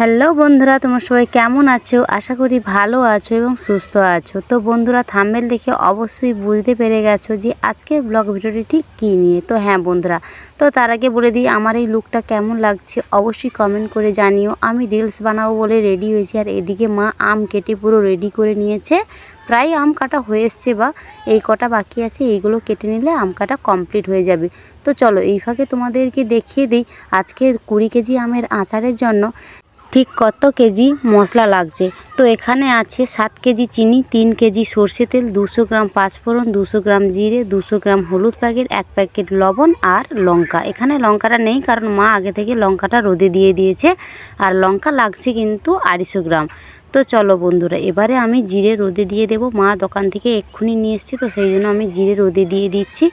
Hello বন্ধুরা, তোমরা সবাই কেমন আছো? আশা করি ভালো আছো এবং সুস্থ আছো। তো বন্ধুরা থাম্বেল দেখে অবশ্যই বুঝতে পেরে গেছো যে আজকের ব্লগ ভিডিওটি ঠিক কী নিয়ে। তো হ্যাঁ বন্ধুরা, তো তার আগে বলে দিই, আমার এই লুকটা কেমন লাগছে অবশ্যই কমেন্ট করে জানিও। আমি রিলস বানাবো বলে রেডি হয়েছি আর এদিকে মা আম কেটে পুরো রেডি করে নিয়েছে। প্রায় আম কাটা হয়ে এসছে বা, এই কটা বাকি আছে, এইগুলো কেটে নিলে আম কাটা কমপ্লিট হয়ে যাবে। তো চলো, এই ফাঁকে তোমাদেরকে দেখিয়ে দিই, আজকে কুড়ি কেজি আমের আচারের জন্য ঠিক কত কেজি মশলা লাগছে? তো এখানে আছে সাত কেজি চিনি, তিন কেজি সর্ষে তেল, দুশো গ্রাম পাঁচফোড়ন, দুশো গ্রাম জিরে, দুশো গ্রাম হলুদ প্যাকেট এক প্যাকেট লবণ আর লঙ্কা। এখানে লঙ্কাটা নেই কারণ মা আগে থেকে লঙ্কাটা রোদে দিয়ে দিয়েছে আর লঙ্কা লাগছে কিন্তু আড়াইশো গ্রাম। তো চলো বন্ধুরা, এবারে আমি জিরে রোদে দিয়ে দেবো। মা দোকান থেকে এক্ষুনি নিয়ে এসছি, তো সেই জন্য আমি জিরে রোদে দিয়ে দিচ্ছি।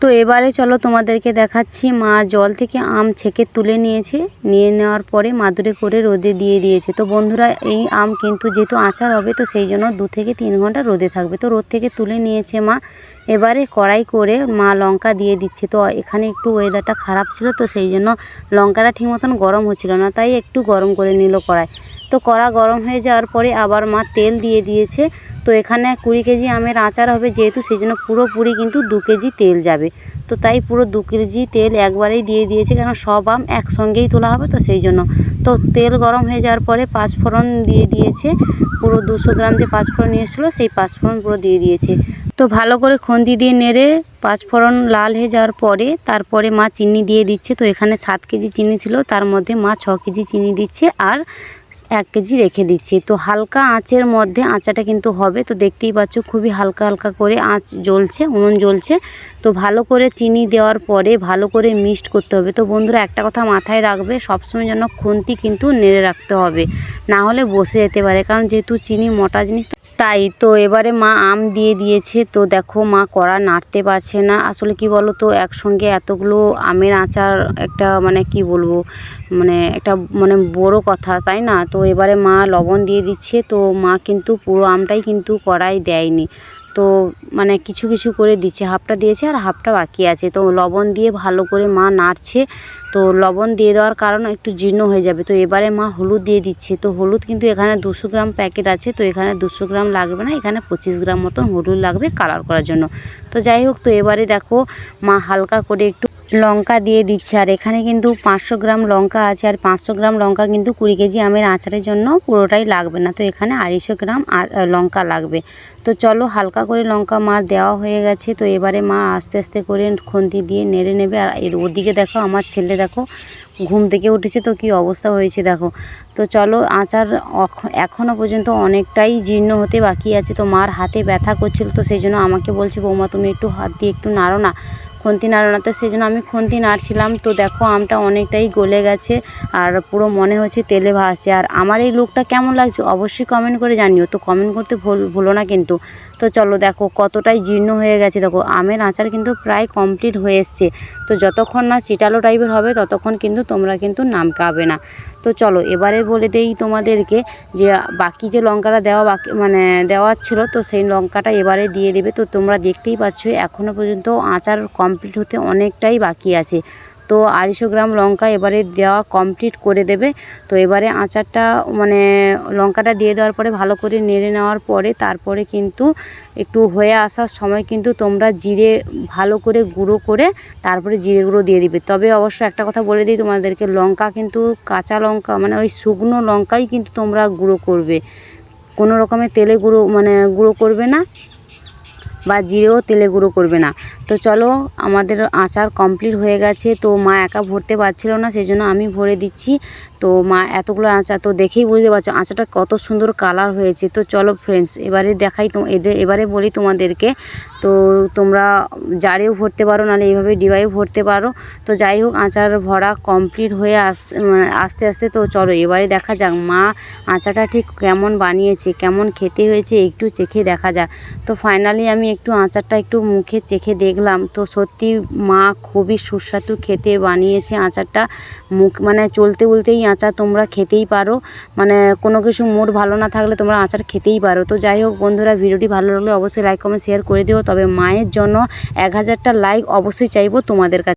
তো এবারে চলো তোমাদেরকে দেখাচ্ছি, মা জল থেকে আম ছেঁকে তুলে নিয়েছে। নিয়ে নেওয়ার পরে মাদুরে করে রোদে দিয়ে দিয়েছে। তো বন্ধুরা, এই আম কিন্তু যেহেতু আচার হবে, তো সেই জন্য দু থেকে তিন ঘণ্টা রোদে থাকবে। তো রোদ থেকে তুলে নিয়েছে মা। এবারে কড়াই করে মা লঙ্কা দিয়ে দিচ্ছে। তো এখানে একটু ওয়েদারটা খারাপ ছিল, তো সেই জন্য লঙ্কাটা ঠিক মতন গরম হচ্ছিল না, তাই একটু গরম করে নিল কড়াই। তো কড়া গরম হয়ে যাওয়ার পরে আবার মা তেল দিয়ে দিয়েছে। তো এখানে কুড়ি কেজি আমের আচার হবে যেহেতু সেই জন্য পুরোপুরি কিন্তু দু কেজি তেল যাবে। তো তাই পুরো দু কেজি তেল একবারেই দিয়ে দিয়েছে কেন সব আম একসঙ্গেই তোলা হবে তো সেই জন্য তো তেল গরম হয়ে যাওয়ার পরে পাঁচফোড়ন দিয়ে দিয়েছে। পুরো দুশো গ্রাম যে পাঁচফোড়ন নিয়ে এসেছিল সেই পাঁচফোড়ন পুরো দিয়ে দিয়েছে। তো ভালো করে খন্তি দিয়ে নেড়ে পাঁচফোড়ন লাল হয়ে যাওয়ার পরে তারপরে মা চিনি দিয়ে দিচ্ছে। তো এখানে সাত কেজি চিনি ছিল, তার মধ্যে মা ছ কেজি চিনি দিচ্ছে। আর এক কেজি রেখে দিচ্ছি। তো হালকা আঁচের মধ্যে আঁচাটা কিন্তু হবে। তো দেখতেই পাচ্ছ খুবই হালকা হালকা করে আঁচ জ্বলছে, উনুন জ্বলছে। তো ভালো করে চিনি দেওয়ার পরে ভালো করে মিক্সড করতে হবে। তো বন্ধুরা, একটা কথা মাথায় রাখবে, সবসময় যেন খুন্তি কিন্তু নেড়ে রাখতে হবে। না হলে বসে যেতে পারে। কারণ যেহেতু চিনি মোটা জিনিস তাই তো এবারে মা আম দিয়ে দিয়েছে। তো দেখো মা কড়া নাড়তে পারছে না। আসলে কি বলো তো একসঙ্গে এতগুলো আমের আচার একটা মানে কি বলব মানে একটা মানে বড় কথা, তাই না? তো এবারে মা লবণ দিয়ে দিচ্ছে। তো মা কিন্তু পুরো আমটাই কিন্তু কড়াই দেয়নি। তো মানে কিছু কিছু করে দিচ্ছে। হাফটা দিয়েছে আর হাফটা বাকি আছে। তো লবণ দিয়ে ভালো করে মা নাড়ছে। তো লবণ দিয়ে দেওয়ার কারণে একটু জীর্ণ হয়ে যাবে। তো এবারে মা হলুদ দিয়ে দিচ্ছে। তো হলুদ কিন্তু এখানে দুশো গ্রাম প্যাকেট আছে। তো এখানে দুশো গ্রাম লাগবে না, এখানে পঁচিশ গ্রাম মতন হলুদ লাগবে কালার করার জন্য। তো যাই হোক, তো এবারে দেখো মা হালকা করে একটু লঙ্কা দিয়ে দিচ্ছে। আর এখানে কিন্তু পাঁচশো গ্রাম লঙ্কা আছে আর পাঁচশো গ্রাম লঙ্কা কিন্তু কুড়ি কেজি আমের আচারের জন্য পুরোটাই লাগবে না। তো এখানে আড়াইশো গ্রাম লঙ্কা লাগবে। তো চলো হালকা করে লঙ্কা মা দেওয়া হয়ে গেছে। তো এবারে মা আস্তে আস্তে করে খুন্তি দিয়ে নেড়ে নেবে। আর এর ওদিকে দেখো আমার ছেলে দেখো ঘুম থেকে উঠেছে। তো কি অবস্থা হয়েছে দেখো। তো চলো আচার এখনও পর্যন্ত অনেকটাই জীর্ণ হতে বাকি আছে। তো মার হাতে ব্যথা করছিল। তো সেই জন্য আমাকে বলছে, বৌমা তুমি একটু হাত দিয়ে একটু নাড়ো না। খুন্তি নাড়ো না তো সেই জন্য আমি খুন্তি নাড়ছিলাম। তো দেখো আমটা অনেকটাই গলে গেছে আর পুরো মনে হচ্ছে তেলে ভাসছে আর আমার এই লুকটা কেমন লাগছে অবশ্যই কমেন্ট করে জানিও। তো কমেন্ট করতে ভুল, ভুলো না কিন্তু। তো চলো দেখো কতটাই জীর্ণ হয়ে গেছে। দেখো আমের আচার কিন্তু প্রায় কমপ্লিট হয়ে এসছে। তো যতক্ষণ না চিটালো টাইপের হবে, ততক্ষণ কিন্তু তোমরা কিন্তু নামকাবে না। তো চলো, এবারে বলে দেই তোমাদেরকে যে বাকি যে লঙ্কাটা দেওয়া বাকি মানে দেওয়ার ছিল, তো সেই লঙ্কাটা এবারে দিয়ে দেবে। তো তোমরা দেখতেই পাচ্ছ এখনও পর্যন্ত আচার কমপ্লিট হতে অনেকটাই বাকি আছে। তো আড়াইশো গ্রাম লঙ্কা এবারে দেওয়া কমপ্লিট করে দেবে। তো এবারে আচারটা মানে লঙ্কাটা দিয়ে দেওয়ার পরে ভালো করে নেড়ে নেওয়ার পরে তারপরে কিন্তু একটু হয়ে আসার সময় কিন্তু তোমরা জিরে ভালো করে গুঁড়ো করে তারপরে জিরে গুঁড়ো দিয়ে দিবে। তবে অবশ্য একটা কথা বলে দিই তোমাদেরকে, লঙ্কা কিন্তু কাঁচা লঙ্কা মানে ওই শুকনো লঙ্কাই কিন্তু তোমরা গুঁড়ো করবে। কোনো রকমের তেলে গুঁড়ো মানে গুঁড়ো করবে না বা জিরেও তেলে গুঁড়ো করবে না। তো চলো, আমাদের আচার কমপ্লিট হয়ে গেছে। তো মা একা ভরতে পারছিল না সেই জন্য আমি ভরে দিচ্ছি। তো মা এতগুলো আচার, তো দেখেই বুঝতে পারছ, আচারটা কত সুন্দর কালার হয়েছে। তো চলো ফ্রেন্ডস এবারে দেখাই তো এদের এবারে বলি তোমাদেরকে তো তোমরা জারেও ভরতে পারো, নাহলে এইভাবে ডিবাইও ভরতে পারো। তো যাই হোক, আচার ভরা কমপ্লিট হয়ে আস মানে আস্তে আস্তে তো চলো, এবারে দেখা যাক মা আচারটা ঠিক কেমন বানিয়েছে, কেমন খেতে হয়েছে, একটু চেখে দেখা যাক। তো ফাইনালি আমি একটু আচারটা একটু মুখে চেখে দেখলাম। তো সত্যি মা খুবই সুস্বাদু খেতে বানিয়েছে আচারটা। মুখ মানে চলতে বলতেই আচার তোমরা খেতেই পারো। মানে কোনো কিছু মুড ভালো না থাকলে তোমরা আচার খেতেই পারো। তো যাই হোক বন্ধুরা, ভিডিওটি ভালো লাগলে অবশ্যই লাইক কমেন্ট শেয়ার করে দিও। তবে মায়ের জন্য এক হাজারটা লাইক অবশ্যই চাইব তোমাদের কাছে